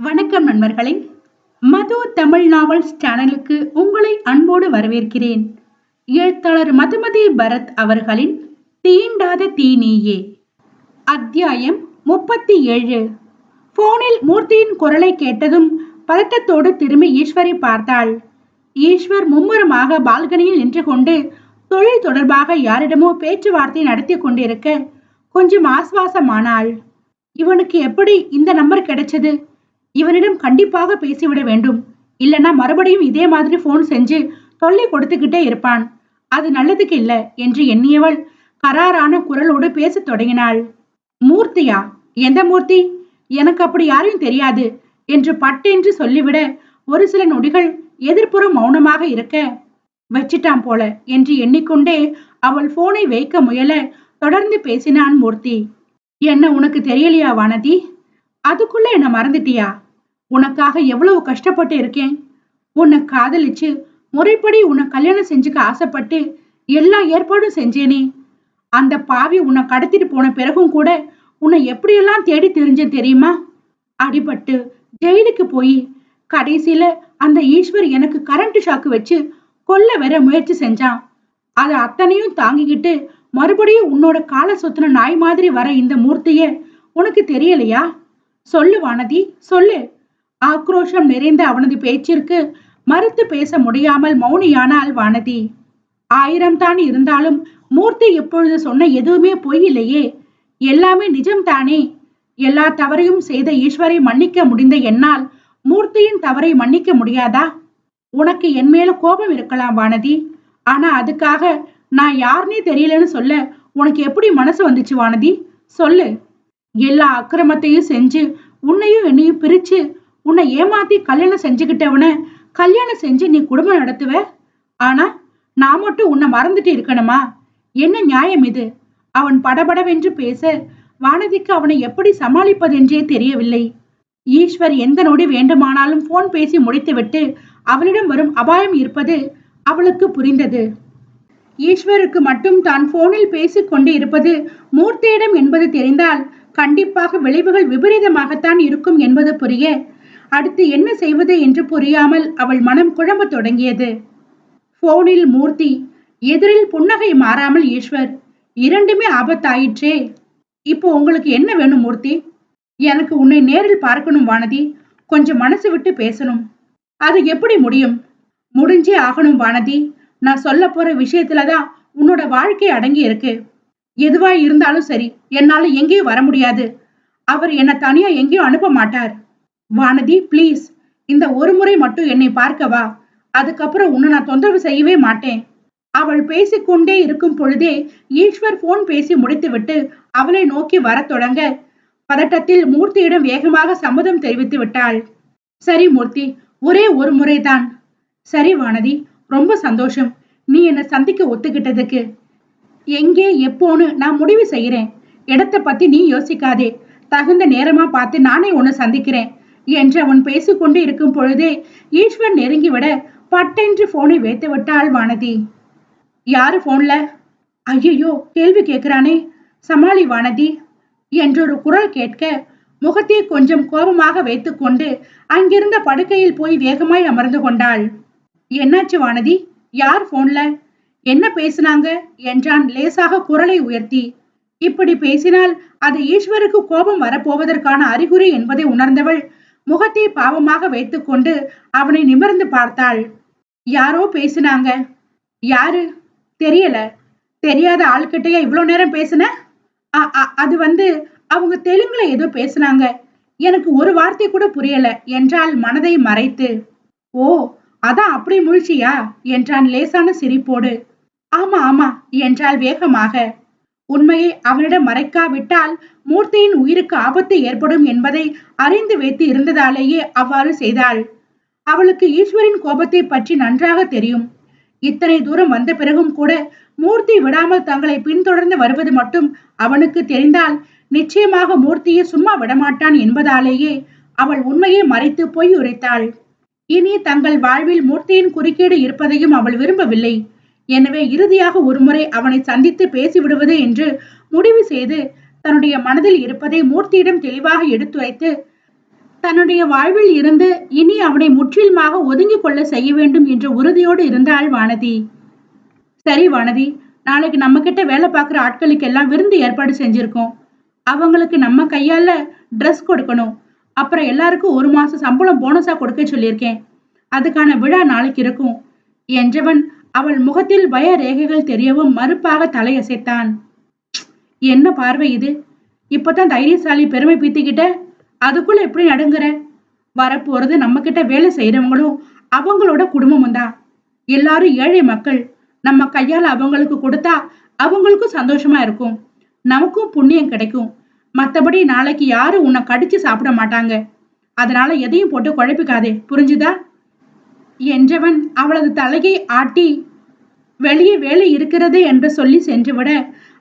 வணக்கம் நண்பர்களே. மது தமிழ் நாவல்ஸ் சேனலுக்கு உங்களை அன்போடு வரவேற்கிறேன். எழுத்தாளர் மதுமதி பரத் அவர்களின் தீண்டாத தீனியே அத்தியாயம் முப்பத்தி ஏழு போனில் மூர்த்தியின் குரலை கேட்டதும் பதட்டத்தோடு திரும்பி ஈஸ்வரை பார்த்தாள். ஈஸ்வர் மும்முரமாக பால்கனியில் நின்று கொண்டு தொழில் தொடர்பாக யாரிடமோ பேச்சுவார்த்தை நடத்தி கொண்டிருக்க கொஞ்சம் ஆஸ்வாசமானாள் இவனுக்கு எப்படி இந்த நம்பர் கிடைச்சது? இவனிடம் கண்டிப்பாக பேசிவிட வேண்டும். இல்லனா மறுபடியும் இதே மாதிரி போன் செஞ்சு தொல்லை கொடுத்துக்கிட்டே இருப்பான். அது நல்லதுக்கு இல்ல என்று எண்ணியவள் கராரான குரலோடு பேசத் தொடங்கினாள். மூர்த்தியா எந்த மூர்த்தி? எனக்கு அப்படி யாரையும் தெரியாது என்று பட்டென்று சொல்லிவிட ஒரு சில நொடிகள் எதிர்ப்புறம் மௌனமாக இருக்க வச்சிட்டான் போல என்று எண்ணிக்கொண்டே அவள் போனை வைக்க முயல தொடர்ந்து பேசினான் மூர்த்தி. என்ன உனக்கு தெரியலையா வானதி? அதுக்குள்ள என்ன மறந்துட்டியா? உனக்காக எவ்வளவு கஷ்டப்பட்டு இருக்கேன்? உன்னை காதலிச்சு முறைப்படி உன்னை கல்யாணம் செஞ்சுக்க ஆசைப்பட்டு எல்லா ஏற்பாடும் செஞ்சேனே. அந்த பாவி உன்னை கடத்திட்டு போன பிறகும் கூட உன்னை எப்படியெல்லாம் தேடி தெரிஞ்சேன் தெரியுமா? அடிபட்டு ஜெயிலுக்கு போய் கடைசியில அந்த ஈஸ்வர் எனக்கு கரண்ட் ஷாக்கு வச்சு கொல்ல வர முயற்சி செஞ்சான். அதை அத்தனையும் தாங்கிக்கிட்டு மறுபடியும் உன்னோட காலை சொத்துன நாய் மாதிரி வர இந்த மூர்த்திய உனக்கு தெரியலையா? சொல்லு வானதி சொல்லு. ஆக்ரோஷம் நிறைந்த அவனது பேச்சிற்கு மறுத்து பேச முடியாமல் மௌனியானாள் வானதி. ஆயிரம் தான் இருந்தாலும் மூர்த்தி இப்பொழுது சொன்ன எதுவுமே பொய் இல்லையே எல்லாமே நிஜம் தானே எல்லா தவறையும் செய்த ஈஸ்வரை மன்னிக்க முடிந்த என்னால் மூர்த்தியின் தவறை மன்னிக்க முடியாதா? உனக்கு என் மேல கோபம் இருக்கலாம் வானதி. ஆனா அதுக்காக நான் யாருன்னே தெரியலன்னு சொல்ல உனக்கு எப்படி மனசு வந்துச்சு வானதி? சொல்லு. எல்லா அக்கிரமத்தையும் செஞ்சு உன்னையும் என்னையும் பிரிச்சு உன்னை ஏமாத்தி கல்யாணம் செஞ்சுக்கிட்டவனு கல்யாணம் செஞ்சு நீ குடும்பம் நடத்துவ? ஆனா நான் மட்டும் உன்னை மறந்துட்டு இருக்கணுமா? என்ன நியாயம் இது? அவன் படபடவென்று பேச வானதிக்கு அவனை எப்படி சமாளிப்பதென்றே தெரியவில்லை. ஈஸ்வர் எந்த நொடி வேண்டுமானாலும் போன் பேசி முடித்துவிட்டு அவளிடம் வரும் அபாயம் இருப்பது அவளுக்கு புரிந்தது. ஈஸ்வருக்கு மட்டும் தான் போனில் பேசிக்கொண்டு இருப்பது மூர்த்தியிடம் என்பது தெரிந்தால் கண்டிப்பாக விளைவுகள் விபரீதமாகத்தான் இருக்கும் என்பது புரிய அடுத்து என்ன செய்வது என்று புரியாமல் அவள் மனம் குழம்ப தொடங்கியது. போனில் மூர்த்தி எதிரில் புன்னகை மாறாமல் ஈஸ்வர் இரண்டுமே ஆபத்தாயிற்றே. இப்போ உங்களுக்கு என்ன வேணும் மூர்த்தி? எனக்கு உன்னை நேரில் பார்க்கணும் வானதி கொஞ்சம் மனசு விட்டு பேசணும். அது எப்படி முடியும்? முடிஞ்சே ஆகணும் வானதி. நான் சொல்ல போற விஷயத்துலதான் உன்னோட வாழ்க்கை அடங்கி இருக்கு. எதுவா இருந்தாலும் சரி என்னால எங்கேயும் வர முடியாது. அவர் என்னை தனியா எங்கேயும் அனுப்ப மாட்டார். வானதி ப்ளீஸ் இந்த ஒரு முறை மட்டும் என்னை பார்க்க வா அதுக்கப்புறம் உன்னை நான் தொந்தரவு செய்யவே மாட்டேன். அவள் பேசிக்கொண்டே இருக்கும் பொழுதே ஈஸ்வர் போன் பேசி முடித்துவிட்டு அவளை நோக்கி வரத் தொடங்க. பதட்டத்தில் மூர்த்தியிடம் வேகமாக சம்மதம் தெரிவித்து விட்டாள். சரி மூர்த்தி ஒரே ஒரு முறைதான். சரி வானதி ரொம்ப சந்தோஷம். நீ என்னை சந்திக்க ஒத்துக்கிட்டதுக்கு. எங்கே எப்போன்னு நான் முடிவு செய்கிறேன். இடத்தை பத்தி நீ யோசிக்காதே. தகுந்த நேரமா பார்த்து நானே உன்னை சந்திக்கிறேன். என்று அவன் பேசிக்கொண்டு இருக்கும் பொழுதே ஈஸ்வர் நெருங்கிவிட பட்டென்று போனை வைத்து விட்டாள் வானதி. யாரு போன்ல ஐயோ கேள்வி கேட்கிறானே சமாளி வானதி என்றொரு குரல் கேட்க முகத்தை கொஞ்சம் கோபமாக வைத்துக்கொண்டு அங்கிருந்த படுக்கையில் போய் வேகமாய் அமர்ந்து கொண்டாள். என்னாச்சு வானதி யார் போன்ல என்ன பேசினாங்க? என்றான் லேசாக குரலை உயர்த்தி. இப்படி பேசினால் அது ஈஸ்வருக்கு கோபம் வரப்போவதற்கான அறிகுறி என்பதை உணர்ந்தவள் முகத்தை பாவமாக வைத்துக்கொண்டு அவனை நிமிர்ந்து பார்த்தாள். யாரோ பேசினாங்க. யாரு? தெரியல. தெரியாத ஆள்கிட்டயா இவ்வளோ நேரம் பேசுன? அது வந்து அவங்க தெலுங்குல ஏதோ பேசுனாங்க. எனக்கு ஒரு வார்த்தை கூட புரியல என்றால் மனதை மறைத்து. ஓ அதான் அப்படி முழிச்சியா? என்றான் லேசான சிரிப்போடு. ஆமா ஆமா என்றால் வேகமாக. உண்மையை அவனிடம் மறைக்காவிட்டால் மூர்த்தியின் உயிருக்கு ஆபத்து ஏற்படும் என்பதை அறிந்து வைத்து இருந்ததாலேயே அவ்வாறு செய்தாள். அவளுக்கு ஈஸ்வரின் கோபத்தை பற்றி நன்றாக தெரியும். இத்தனை தூரம் வந்த பிறகும் கூட மூர்த்தி விடாமல் தங்களை பின்தொடர்ந்து வருவது மட்டும் அவனுக்கு தெரிந்தால் நிச்சயமாக மூர்த்தியை சும்மா விடமாட்டான் என்பதாலேயே அவள் உண்மையை மறைத்து பொய் உரைத்தாள். இனி தங்கள் வாழ்வில் மூர்த்தியின் குறுக்கீடு இருப்பதையும் அவள் விரும்பவில்லை. எனவே இறுதியாக ஒருமுறை அவனை சந்தித்து பேசிவிடுவது என்று முடிவு செய்து தன்னுடைய மனதில் இருப்பதை மூர்த்தியிடம் தெளிவாக எடுத்துரைத்து தன்னுடைய வாழ்வில் இருந்து இனி அவனை முற்றிலுமாக ஒதுங்கிக் கொள்ள செய்ய வேண்டும் என்ற உறுதியோடு இருந்தாள் வானதி. சரி வானதி நாளைக்கு நம்ம கிட்ட வேலை பார்க்குற ஆட்களுக்கு எல்லாம் விருந்து ஏற்பாடு செஞ்சிருக்கோம். அவங்களுக்கு நம்ம கையால ட்ரெஸ் கொடுக்கணும். அப்புறம் எல்லாருக்கும் ஒரு மாசம் சம்பளம் போனஸா கொடுக்க சொல்லியிருக்கேன். அதுக்கான விழா நாளைக்கு இருக்கும். என்றவன் அவள் முகத்தில் பய ரேகைகள் தெரியவும் மறுப்பாக தலையசைத்தான். என்ன பார்வை இது? இப்பதான் தைரியசாலி பெருமை பீத்திக்கிட்ட அதுக்குள்ள எப்படி நடுங்குற? வரப்போறது நம்ம கிட்ட வேலை செய்யறவங்களும் அவங்களோட குடும்பமும் தான் எல்லாரும் ஏழை மக்கள் நம்ம கையால அவங்களுக்கு கொடுத்தா அவங்களுக்கும் சந்தோஷமா இருக்கும். நமக்கும் புண்ணியம் கிடைக்கும். மத்தபடி நாளைக்கு யாரும் உன்னை கடிச்சு சாப்பிட மாட்டாங்க. அதனால எதையும் போட்டு குழப்பிக்காதே. புரிஞ்சுதா? என்றவன் அவளது தலையை ஆட்டி வெளியே வேலை இருக்கிறது என்று சொல்லி சென்றுவிட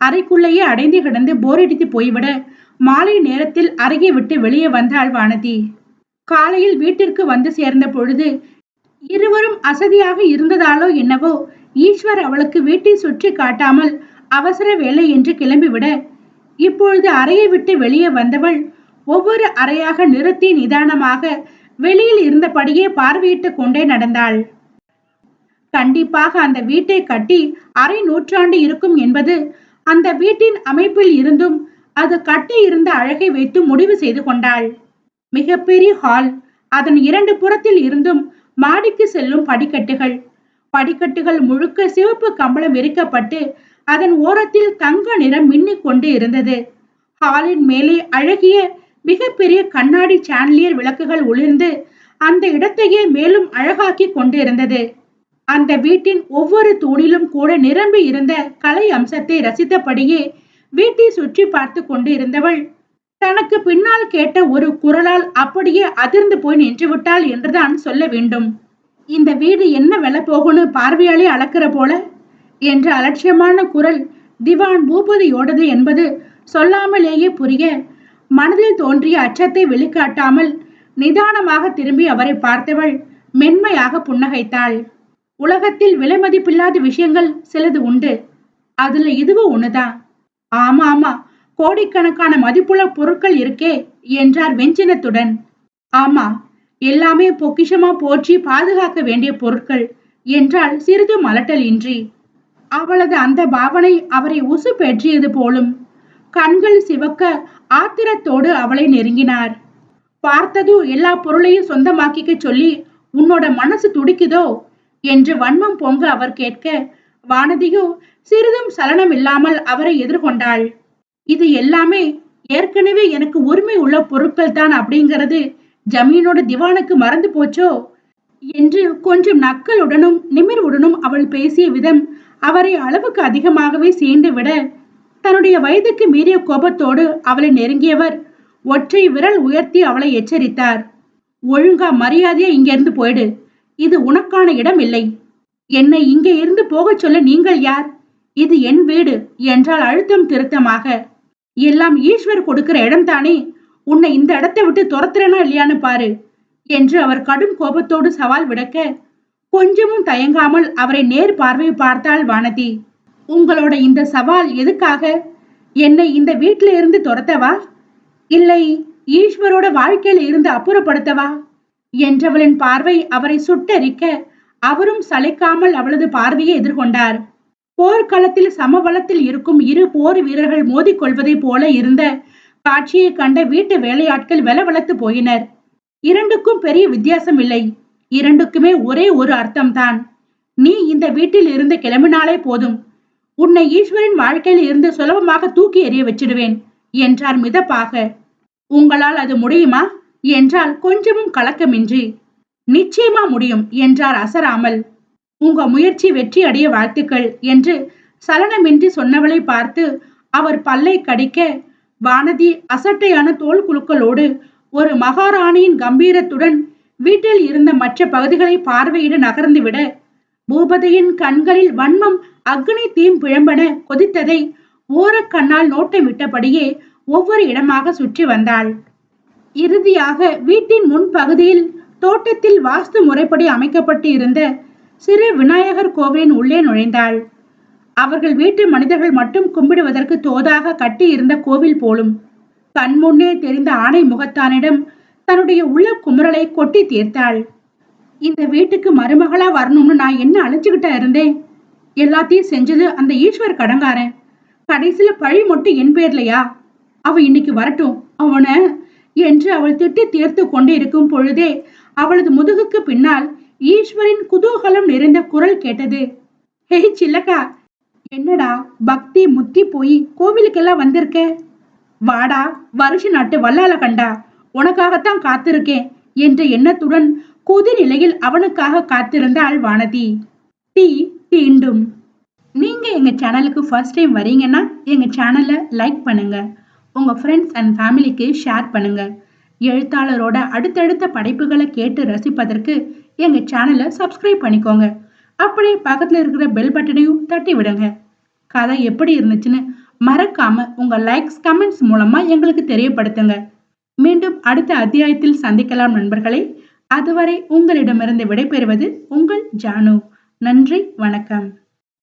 அறைக்குள்ளேயே அடைந்து கிடந்து போரடித்து போய்விட மாலை நேரத்தில் அறையை விட்டு வெளியே வந்தாள் வானதி. காலையில் வீட்டிற்கு வந்து சேர்ந்த பொழுது இருவரும் அசதியாக இருந்ததாலோ என்னவோ ஈஸ்வர் அவளுக்கு வீட்டை சுற்றி காட்டாமல் அவசர வேலை என்று கிளம்பிவிட இப்பொழுது அறையை விட்டு வெளியே வந்தவள் ஒவ்வொரு அறையாக நிறுத்தி நிதானமாக வெளியில் இருந்தபடியே பார்வையிட்டு கொண்டே நடந்தாள். கண்டிப்பாக அந்த வீட்டை கட்டி அரை நூற்றாண்டு இருக்கும் என்பது அந்த வீட்டின் அமைப்பில் இருந்தும் அது கட்டி இருந்த அழகை வைத்து முடிவு செய்து கொண்டாள். மிகப்பெரிய ஹால் அதன் இரண்டு புறத்தில் இருந்தும் மாடிக்கு செல்லும் படிக்கட்டுகள். படிக்கட்டுகள் முழுக்க சிவப்பு கம்பளம் விரிக்கப்பட்டு அதன் ஓரத்தில் தங்க நிறம் மின்னிக் கொண்டு இருந்தது. ஹாலின் மேலே அழகிய மிகப்பெரிய கண்ணாடி சாண்டிலியர் விளக்குகள் ஒளிர்ந்து அந்த இடத்தையே மேலும் அழகாக்கி கொண்டிருந்தது. அந்த வீட்டின் ஒவ்வொரு தூணிலும் கூட நிரம்பி இருந்த கலை அம்சத்தை ரசித்தபடியே வீட்டை சுற்றி பார்த்து கொண்டு இருந்தவள் தனக்கு பின்னால் கேட்ட ஒரு குரலால் அப்படியே அதிர்ந்து போய் நின்று விட்டாள் என்றுதான் சொல்ல வேண்டும். இந்த வீடு என்ன விலை போகும்னு பார்வையாளே அளக்கிற போல என்ற அலட்சியமான குரல் திவான் பூபதியோடது என்பது சொல்லாமலேயே புரிய மனதில் தோன்றிய அச்சத்தை வெளிக்காட்டாமல் நிதானமாக திரும்பி அவரை பார்த்தவள் மென்மையாக புன்னகைத்தாள். உலகத்தில் விலை மதிப்பில்லாத விஷயங்கள் சிலது உண்டு. அதுல இதுவும் ஒண்ணுதான். ஆமா ஆமா கோடிக்கணக்கான மதிப்புள்ள பொருட்கள் இருக்கே என்றார் வெஞ்சினத்துடன். ஆமா எல்லாமே பொக்கிஷமா போற்றி பாதுகாக்க வேண்டிய பொருட்கள் என்றால் சிறிது மலட்டல் இன்றி அவளது அந்த பாவனை அவரை உசு பெற்றியது போலும் கண்கள் சிவக்க ஆத்திரத்தோடு அவளை நெருங்கினார். பார்த்ததும் எல்லா பொருளையும் சொந்தமாக்கிக்க சொல்லி உன்னோட மனசு துடிக்குதோ? என்று வன்மம் பொங்க அவர் கேட்க வானதியோ சிறிதும் சலனம் இல்லாமல் அவரை எதிர்கொண்டாள். இது எல்லாமே ஏற்கனவே எனக்கு உரிமை உள்ள பொருட்கள் தான் அப்படிங்கிறது ஜமீனோட திவானுக்கு மறந்து போச்சோ? என்று கொஞ்சம் நக்களுடனும் நிமிர்வுடனும் அவள் பேசிய விதம் அவரை அளவுக்கு அதிகமாகவே சேர்ந்து விட தன்னுடைய வயதுக்கு மீறிய கோபத்தோடு அவளை நெருங்கியவர் ஒற்றை விரல் உயர்த்தி அவளை எச்சரித்தார். ஒழுங்கா மரியாதையா இங்கிருந்து போயிடு. இது உனக்கான இடம் இல்லை. என்னை இங்கே இருந்து போகச் சொல்ல நீங்கள் யார்? இது என் வீடு என்றால் அழுத்தம் திருத்தமாக. எல்லாம் ஈஸ்வர் கொடுக்கிற இடம் தானே உன்னை இந்த இடத்தை விட்டு துரத்துறனா இல்லையான்னு பாரு என்று அவர் கடும் கோபத்தோடு சவால் விடக்க கொஞ்சமும் தயங்காமல் அவரை நேர் பார்வை பார்த்தாள் வானதி. உங்களோட இந்த சவால் எதுக்காக? என்னை இந்த வீட்டில இருந்து துரத்தவா? இல்லை ஈஸ்வரோட வாழ்க்கையில இருந்து அப்புறப்படுத்தவா? என்றவளின் பார்வை அவரை சுட்டரிக்க அவரும் சளைக்காமல் அவளது பார்வையை எதிர்கொண்டார். போர்க்களத்தில் சமபலத்தில் இருக்கும் இரு போர் வீரர்கள் மோதிக்கொள்வதைப் போல இருந்த காட்சியை கண்ட வீட்டு வேலையாட்கள் வெலவளத்து போயினர். இரண்டுக்கும் பெரிய வித்தியாசம் இல்லை. இரண்டுக்குமே ஒரே ஒரு அர்த்தம்தான். நீ இந்த வீட்டில் இருந்து கிளம்பினாலே போதும். உன்னை ஈஸ்வரின் வாழ்க்கையில் இருந்து சுலபமாக தூக்கி எறிய வச்சிடுவேன் என்றார் மிதப்பாக. உங்களால் அது முடியுமா? என்றால் கொஞ்சமும் கலக்கமின்றி. நிச்சயமா முடியும் என்றார் அசராமல். உங்க முயற்சி வெற்றி அடைய வாழ்த்துக்கள் என்று சலனமின்றி சொன்னவளை பார்த்து அவர் பல்லை கடிக்க வானதி அசட்டையான தோல் குழுக்களோடு ஒரு மகாராணியின் கம்பீரத்துடன் வீட்டில் இருந்த மற்ற பகுதிகளை பார்வையிட நகர்ந்துவிட பூபதியின் கண்களில் வன்மம் அக்னி தீம் பிழம்பென கொதித்ததை ஓரக்கண்ணால் நோட்டமிட்டபடியே ஒவ்வொரு இடமாக சுற்றி வந்தாள். இறுதியாக வீட்டின் முன்பகுதியில் தோட்டத்தில் வாஸ்து முறைப்படி அமைக்கப்பட்டு இருந்த சிறு விநாயகர் கோவிலின் உள்ளே நுழைந்தாள். அவர்கள் வீட்டு மனிதர்கள் மட்டும் கும்பிடுவதற்கு தோதாக கட்டி இருந்த கோவில் போலும் கண்முன்னே தெரிந்த ஆணை முகத்தானிடம் தன்னுடைய உள்ள குமுறலை கொட்டி தீர்த்தாள். இந்த வீட்டுக்கு மருமகளா வரணும்னு நான் என்ன அழைச்சுக்கிட்டா இருந்தேன்? எல்லாத்தையும் செஞ்சது அந்த ஈஸ்வர் கடங்காரன். கடைசியில பழி மட்டும் என் பேர்லையா? அவ இன்னைக்கு வரட்டும். அவன என்று அவள் திட்டி தீர்த்து கொண்டு இருக்கும் பொழுதே அவளது முதுகுக்கு பின்னால் ஈஸ்வரின் குதூகலம் நிறைந்த குரல் கேட்டது. ஹெய் சில்லக்கா என்னடா பக்தி முத்தி போய் கோவிலுக்கெல்லாம் வந்திருக்க? வாடா வருஷ நாட்டு வல்லால கண்டா உனக்காகத்தான் காத்திருக்கேன் என்ற எண்ணத்துடன் குதிரிலையில் அவனுக்காக காத்திருந்தாள் வானதி. டீ தீண்டும். நீங்க எங்க சேனலுக்கு ஃபர்ஸ்ட் டைம் வரீங்கன்னா எங்க சேனலை லைக் பண்ணுங்க. உங்க ஃப்ரெண்ட்ஸ் அண்ட் ஃபேமிலிக்கு ஷேர் பண்ணுங்க. எழுத்தாளரோட அடுத்தடுத்த படைப்புகளை கேட்டு ரசிப்பதற்கு எங்க சேனலை சப்ஸ்கிரைப் பண்ணிக்கோங்க. அப்படியே பக்கத்துல இருக்கிற பெல் பட்டனையும் தட்டி விடுங்க. கதை எப்படி இருந்துச்சுன்னு மறக்காம உங்க லைக்ஸ் கமெண்ட்ஸ் மூலமா எங்களுக்கு தெரியப்படுத்துங்க. மீண்டும் அடுத்த அத்தியாயத்தில் சந்திக்கலாம் நண்பர்களை. அதுவரை உங்களிடமிருந்து விடைபெறுவது உங்கள் ஜானு. நன்றி வணக்கம்.